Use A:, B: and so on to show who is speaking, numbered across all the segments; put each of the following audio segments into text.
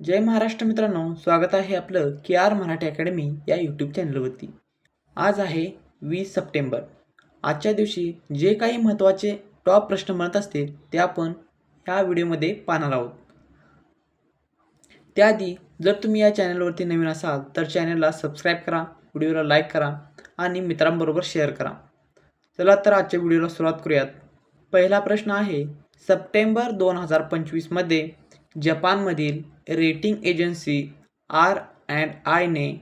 A: जय महाराष्ट्र मित्रांनो स्वागत आहे आपलं के आर मराठी अकॅडमी या यूट्यूब चॅनलवरती. आज आहे वीस सप्टेंबर. आजच्या दिवशी जे काही महत्त्वाचे टॉप प्रश्न बनत असतील ते आपण ह्या व्हिडिओमध्ये पाहणार आहोत. त्याआधी जर तुम्ही या चॅनलवरती नवीन असाल तर चॅनलला सबस्क्राईब करा व्हिडिओला लाईक करा आणि मित्रांबरोबर शेअर करा. चला तर आजच्या व्हिडिओला सुरुवात करूयात. पहिला प्रश्न आहे सप्टेंबर दोन हजार पंचवीसमध्ये जपानमधील रेटिंग एजन्सी आर अँड आयने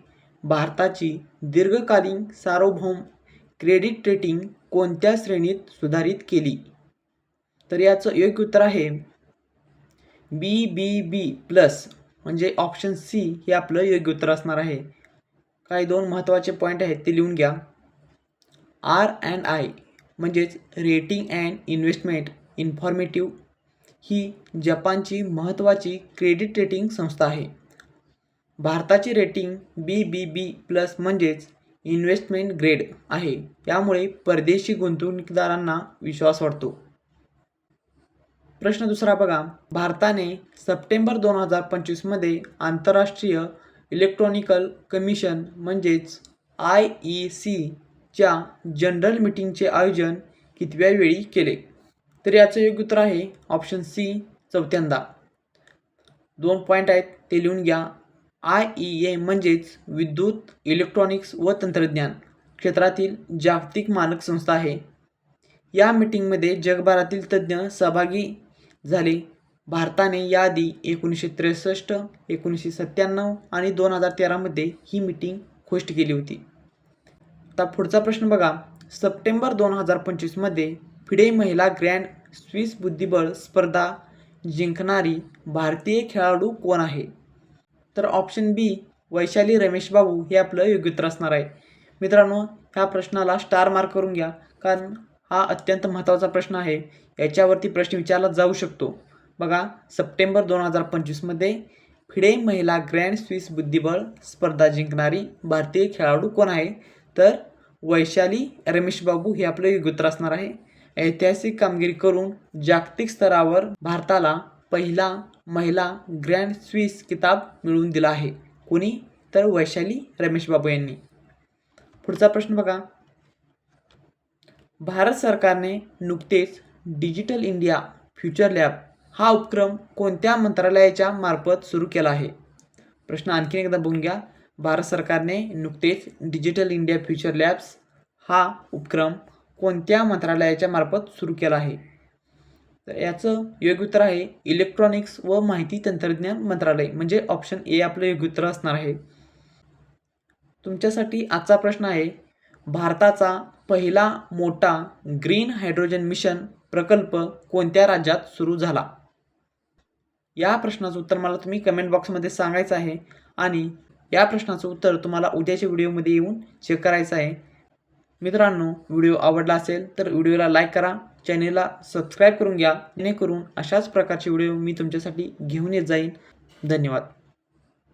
A: भारताची दीर्घकालीन सार्वभौम क्रेडिट रेटिंग कोणत्या श्रेणीत सुधारित केली? तर याचं योग्य उत्तर आहे बी बी बी प्लस म्हणजे ऑप्शन सी हे आपलं योग्य उत्तर असणार आहे. काही दोन महत्त्वाचे पॉईंट आहेत ते लिहून घ्या. आर अँड आय म्हणजेच रेटिंग अँड इन्व्हेस्टमेंट इन्फॉर्मेटिव्ह ही जपानची महत्त्वाची क्रेडिट रेटिंग संस्था आहे. भारताची rating B B B plus म्हणजेच इन्व्हेस्टमेंट ग्रेड आहे. यामुळे परदेशी गुंतवणूकदारांना विश्वास वाटतो प्रश्न दुसरा बघा. भारताने सप्टेंबर दोन हजार पंचवीसमध्ये आंतरराष्ट्रीय इलेक्ट्रॉनिकल कमिशन म्हणजेच आय ई सीच्या जनरल मीटिंगचे आयोजन कितव्या वेळी केले? तर याचं योग्य उत्तर आहे ऑप्शन सी चौथ्यांदा. दोन पॉईंट आहेत ते लिहून घ्या. आय ई ए म्हणजेच विद्युत इलेक्ट्रॉनिक्स व तंत्रज्ञान क्षेत्रातील जागतिक मानक संस्था आहे. या मीटिंगमध्ये जगभरातील तज्ज्ञ सहभागी झाले. भारताने याआधी एकोणीसशे त्रेसष्ट एकोणीसशे सत्त्याण्णव आणि दोन हजार तेरामध्ये ही मीटिंग होस्ट केली होती. आता पुढचा प्रश्न बघा. सप्टेंबर दोन हजार पंचवीसमध्ये फिडे महिला ग्रँड स्विस बुद्धिबळ स्पर्धा जिंकणारी भारतीय खेळाडू कोण आहे? तर ऑप्शन बी वैशाली रमेश बाबू हे आपलं योग्य उत्तर असणार आहे. मित्रांनो ह्या प्रश्नाला स्टार मार्क करून घ्या कारण हा अत्यंत महत्त्वाचा प्रश्न आहे. याच्यावरती प्रश्न विचारला जाऊ शकतो. बघा सप्टेंबर दोन हजार पंचवीसमध्ये फिडे महिला ग्रँड स्विस बुद्धिबळ स्पर्धा जिंकणारी भारतीय खेळाडू कोण आहे? तर वैशाली रमेश बाबू हे आपलं योग्य उत्तर असणार आहे. ऐतिहासिक कामगिरी करून जागतिक स्तरावर भारताला पहिला महिला ग्रँड स्विस किताब मिळवून दिला आहे. कोणी? तर वैशाली रमेश बाबू यांनी. पुढचा प्रश्न बघा. भारत सरकारने नुकतेच डिजिटल इंडिया फ्युचर लॅब हा उपक्रम कोणत्या मंत्रालयाच्या मार्फत सुरू केला आहे? प्रश्न आणखीन एकदा बघून घ्या. भारत सरकारने नुकतेच डिजिटल इंडिया फ्युचर लॅब्स हा उपक्रम कोणत्या मंत्रालयाच्या मार्फत सुरू केला आहे? तर याचं योग्य उत्तर आहे इलेक्ट्रॉनिक्स व माहिती तंत्रज्ञान मंत्रालय. म्हणजे ऑप्शन ए आपलं योग्य उत्तर असणार आहे. तुमच्यासाठी आजचा प्रश्न आहे भारताचा पहिला मोठा ग्रीन हायड्रोजन मिशन प्रकल्प कोणत्या राज्यात सुरू झाला? या प्रश्नाचं उत्तर मला तुम्ही कमेंट बॉक्समध्ये सांगायचं आहे आणि या प्रश्नाचं उत्तर तुम्हाला उद्याच्या व्हिडिओमध्ये येऊन चेक करायचं आहे. मित्रांनो व्हिडिओ आवडला असेल तर व्हिडिओला लाईक करा चॅनेलला सबस्क्राईब करून घ्या जेणेकरून अशाच प्रकारचे व्हिडिओ मी तुमच्यासाठी घेऊन येत जाईन. धन्यवाद.